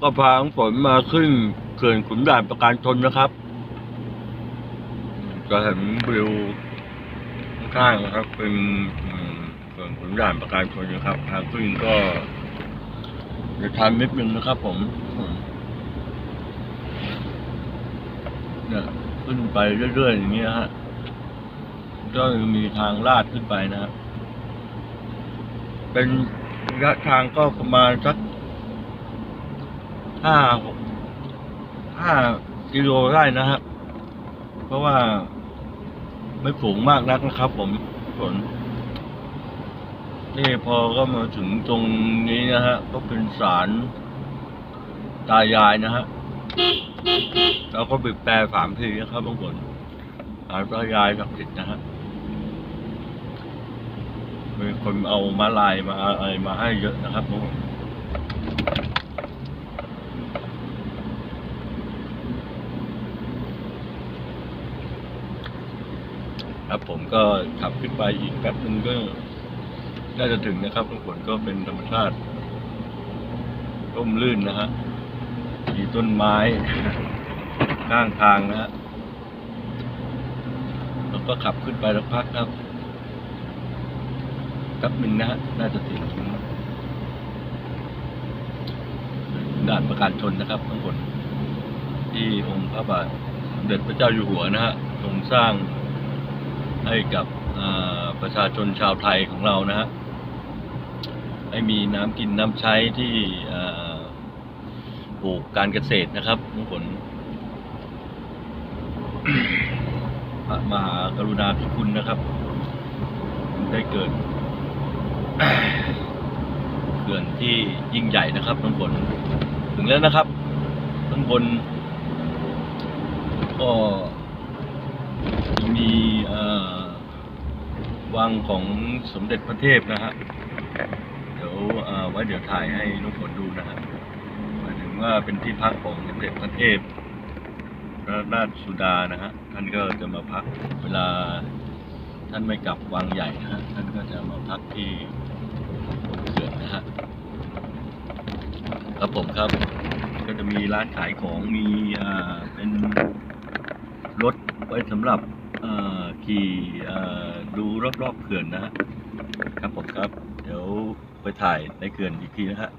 ก็พาน้องฝนมาขึ้นเขื่อนขุนด่านประการชนนะครับ จะเห็นวิวข้างนะครับ เป็นเขื่อนขุนด่านประการชนนะครับทางขึ้นก็จะชันนิดนึงนะครับ ผมอืมเนี่ยขึ้นไปเรื่อยๆอย่างเงี้ยฮะก็มีทางลาดขึ้นไปนะครับ เป็นระยะทางก็ประมาณสัก ห้าห้ากิโลได้นะครับ เพราะว่าไม่สูงมากนักนะครับ ผมฝนนี่พอก็มาถึงตรงนี้นะฮะ ก็เป็นศาลตายายนะฮะเราก็บีบแปลสามทีนะครับบางคนศาลตายายศักดิ์สิทธิ์นะฮะมีคนเอามาลายมาอะไรมาให้เยอะนะครับทุกคน ครับผมก็ขับขึ้นไปอีกแป๊บนึงก็น่าจะถึงนะครับทุกคนก็เป็นธรรมชาติร่มรื่นนะฮะมีต้นไม้ข้างทางนะฮะแล้วก็ขับขึ้นไปสักพักครับแป๊บหนึ่งนะฮะน่าจะถึงด่านประการชนนะครับทั้งหมดที่องค์พระบาทสมเด็จพระเจ้าอยู่หัวนะฮะทรงสร้าง ให้กับประชาชนชาวไทยของเรานะฮะให้มีน้ำกินน้ำใช้ที่ปลูกการเกษตรนะครับทุกคนพระมหากรุณาธิคุณนะครับ ได้เกิดเขื่อนที่ยิ่งใหญ่นะครับข้างบนถึงแล้วนะครับข้างบนก็จะมีเอ่อ วังของสมเด็จพระเทพนะฮะ เดี๋ยวเอ่อไว้เดี๋ยวถ่ายให้ทุกคนดูนะฮะหมายถึงว่าเป็นที่พักของสมเด็จพระเทพพระราชสุดานะฮะ ท่านก็จะมาพักเวลาท่านไม่กลับวังใหญ่นะฮะ ท่านก็จะมาพักที่บนเขื่อนนะฮะ ครับผมครับ ก็จะมีร้านขายของ มีอ่าเป็นรถไว้สำหรับ ขี่ดูรอบๆเขื่อนนะฮะครับผมครับ เดี๋ยวไปถ่ายในเขื่อนอีกทีนะฮะ